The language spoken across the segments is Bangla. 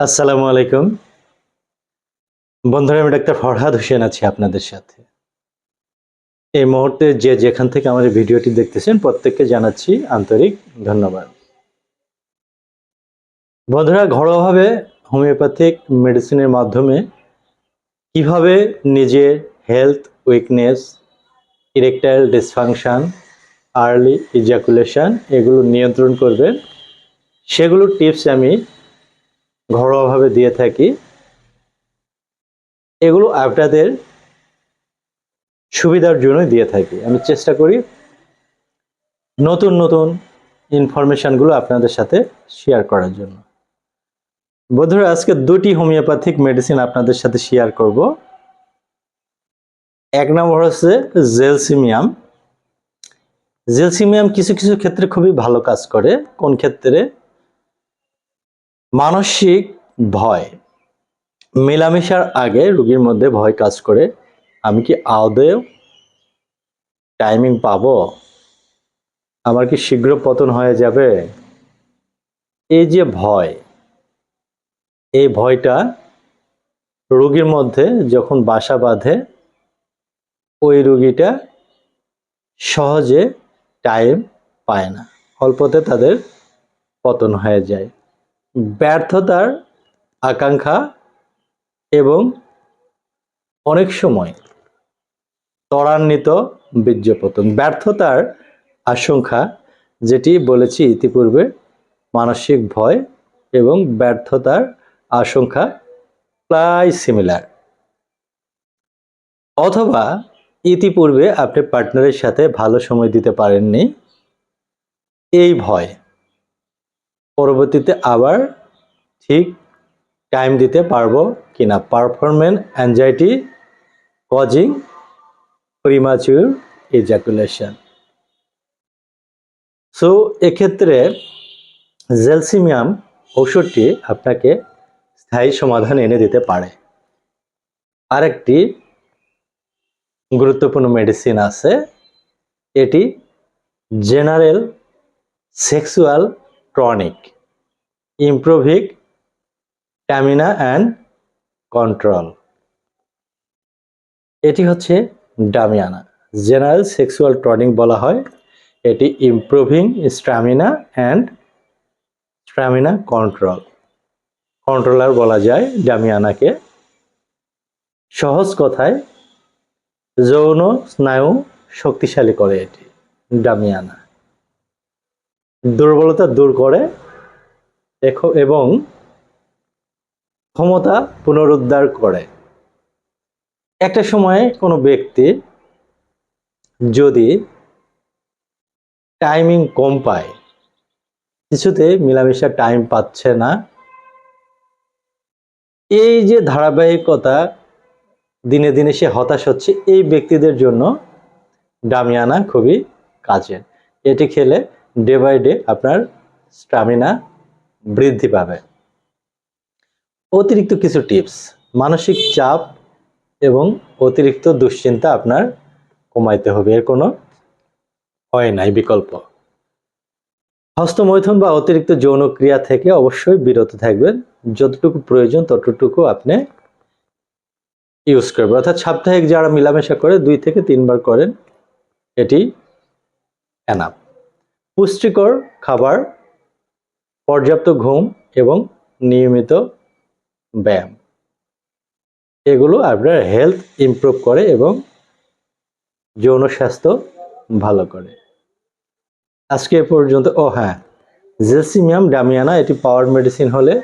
আসসালামু আলাইকুম। বন্ধুরা, আমি ডাক্তার ফরহাদ হোসেন আছি আপনাদের সাথে। এই মুহূর্তে যে যেখান থেকে এই ভিডিওটি দেখতেছেন, প্রত্যেককে জানাচ্ছি আন্তরিক ধন্যবাদ। বন্ধুরা, ঘরোয়াভাবে হোমিওপ্যাথিক মেডিসিনের মাধ্যমে কীভাবে নিজের health weakness, erectile dysfunction, early ejaculation এগুলো নিয়ন্ত্রণ করবেন সেগুলোর টিপস আমি ঘরোয়াভাবে দিয়ে থাকি। এগুলো আপনাদের সুবিধার জন্যই দিয়ে থাকি। আমি চেষ্টা করি নতুন নতুন ইনফরমেশনগুলো আপনাদের সাথে শেয়ার করার জন্য। বন্ধুরা, আজকে দুটি হোমিওপ্যাথিক মেডিসিন আপনাদের সাথে শেয়ার করব। এক নম্বর হচ্ছে জেলসিমিয়াম। জেলসিমিয়াম কিছু কিছু ক্ষেত্রে খুবই ভালো কাজ করে। কোন ক্ষেত্রে? মানসিক ভয়। মেলামেশার আগে রুগীর মধ্যে ভয় কাজ করে। আমি কি আদৌ টাইমিং পাব? আমার কি শীঘ্র পতন হয়ে যাবে? এই যে ভয়, এই ভয়টা রোগীর মধ্যে যখন বাসা বাঁধে, ওই রুগীটা সহজে টাইম পায় না। অল্পতে তাদের পতন হয়ে যায়। ব্যর্থতার আকাঙ্ক্ষা এবং অনেক সময় ত্বরান্বিত বীর্যপতন। ব্যর্থতার আশঙ্কা যেটি বলেছি ইতিপূর্বে, মানসিক ভয় এবং ব্যর্থতার আশঙ্কা প্রায় সিমিলার অথবা ইতিপূর্বে আপনি পার্টনারের সাথে ভালো সময় দিতে পারেননি, এই ভয়। পরবর্তীতে আবার ঠিক টাইম দিতে পারব কিনা? Performance anxiety causing premature ejaculation so এক্ষেত্রে জেলসিমিয়াম ওষুধটি আপনাকে স্থায়ী সমাধান এনে দিতে পারে। আরেকটি গুরুত্বপূর্ণ মেডিসিন আছে। এটি general sexual tonic improving stamina and control এটি হচ্ছে ডামিয়ানা। জেনারেল সেক্সুয়াল টনিক বলা হয়। এটি improving stamina and stamina control controller বলা যায় ডামিয়ানাকে। সহজ কথায়, যৌন স্নায়ু শক্তিশালী করে এটি, ডামিয়ানা। দুর্বলতা দূর করে এবং ক্ষমতা পুনরুদ্ধার করে। একটা সময়ে কোনো ব্যক্তি যদি টাইমিং কম পায়, কিছুতে মিলামিশা টাইম পাচ্ছে না, এই যে ধারাবাহিকতা দিনে দিনে সে হতাশ হচ্ছে, এই ব্যক্তিদের জন্য ডামিয়ানা খুবই কাজের। এটি খেলে ডে বাই ডে আপনার স্টামিনা বৃদ্ধি পাবে। অতিরিক্ত কিছু টিপস মানসিক চাপ এবং অতিরিক্ত দুশ্চিন্তা আপনার কমাইতে হবে, এর কোনো হয় নাই, বিকল্প। হস্তমৈথুন বা অতিরিক্ত যৌনক্রিয়া থেকে অবশ্যই বিরত থাকবেন, যতটুকু প্রয়োজন ততটুকু আপনি ইউজ করবেন। অর্থাৎ সাপ্তাহিক যারা মেলামেশা করে, দুই থেকে তিনবার করেন, এটি এনাফ পুষ্টিকর খাবার, পর্যাপ্ত ঘুম এবং নিয়মিত ব্যায়াম। এগুলো আপনার হেলথ ইমপ্রুভ করে এবং যৌন স্বাস্থ্য ভালো করে। আজকে এ পর্যন্ত, ও হ্যাঁ জেসিমিয়াম ডামিয়ানা, এটি পাওয়ার মেডিসিন হলে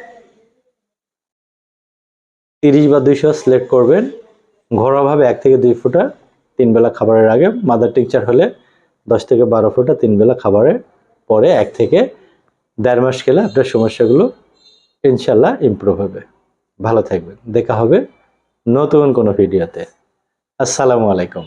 তিরিশ বা দুইশো সিলেক্ট করবেন। ঘরোয়াভাবে এক থেকে দুই ফুটা তিন বেলা খাবারের আগে মাদার টিকচার হলে দশ থেকে বারো ফুটা তিন বেলা খাবারের পরে এক থেকে দেড় মাস গেলে আপনার সমস্যাগুলো ইনশাল্লাহ ইম্প্রুভ হবে। ভালো থাকবেন। দেখা হবে নতুন কোনো ভিডিওতে আসসালামু আলাইকুম।